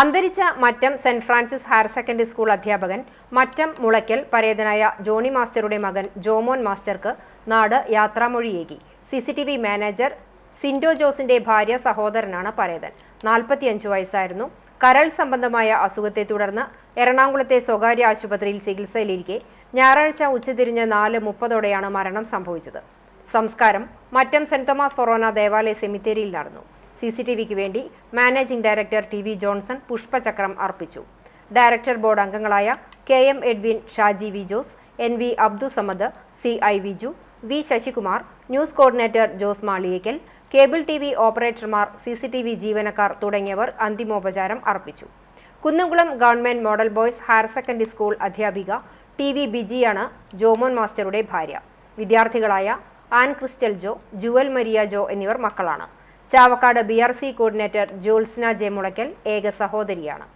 അന്തരിച്ച Mattom Saint Francis higher secondary school അധ്യാപകൻ മറ്റം മുളയ്ക്കൽ പരേതനായ ജോണി മാസ്റ്ററുടെ മകൻ ജോമോൻ മാസ്റ്റർക്ക് നാട് യാത്രാമൊഴിയേകി. C C T V manager Sindo ജോസിന്റെ ഭാര്യ സഹോദരനാണ് പരേതൻ. നാൽപ്പത്തിയഞ്ച് വയസ്സായിരുന്നു. കരൾ സംബന്ധമായ അസുഖത്തെ തുടർന്ന് എറണാകുളത്തെ സ്വകാര്യ ആശുപത്രിയിൽ ചികിത്സയിലിരിക്കെ ഞായറാഴ്ച ഉച്ചതിരിഞ്ഞ് നാല് മുപ്പതോടെയാണ് മരണം സംഭവിച്ചത്. സംസ്കാരം മറ്റം സെന്റ് തോമസ് ഫൊറോന ദേവാലയ സെമിത്തേരിയിൽ നടന്നു. സി സി ടി വിക്ക് വേണ്ടി managing director T V Johnson പുഷ്പചക്രം അർപ്പിച്ചു. ഡയറക്ടർ ബോർഡ് അംഗങ്ങളായ K M Edwin Shaji V Jose N V Abdussamad C I Viju V Sasikumar news coordinator Jose Maliyekkal cable T V ഓപ്പറേറ്റർമാർ C C T V ജീവനക്കാർ തുടങ്ങിയവർ അന്തിമോപചാരം അർപ്പിച്ചു. Kunnamkulam government model boys higher secondary school അധ്യാപിക T V ബിജിയാണ് ജോമോൻ മാസ്റ്ററുടെ ഭാര്യ. വിദ്യാർത്ഥികളായ Ann Crystal Jo Jewel Maria Jo എന്നിവർ മക്കളാണ്. Chavakkad B R C coordinator Jyotsna J Mulakkal ഏക സഹോദരിയാണ്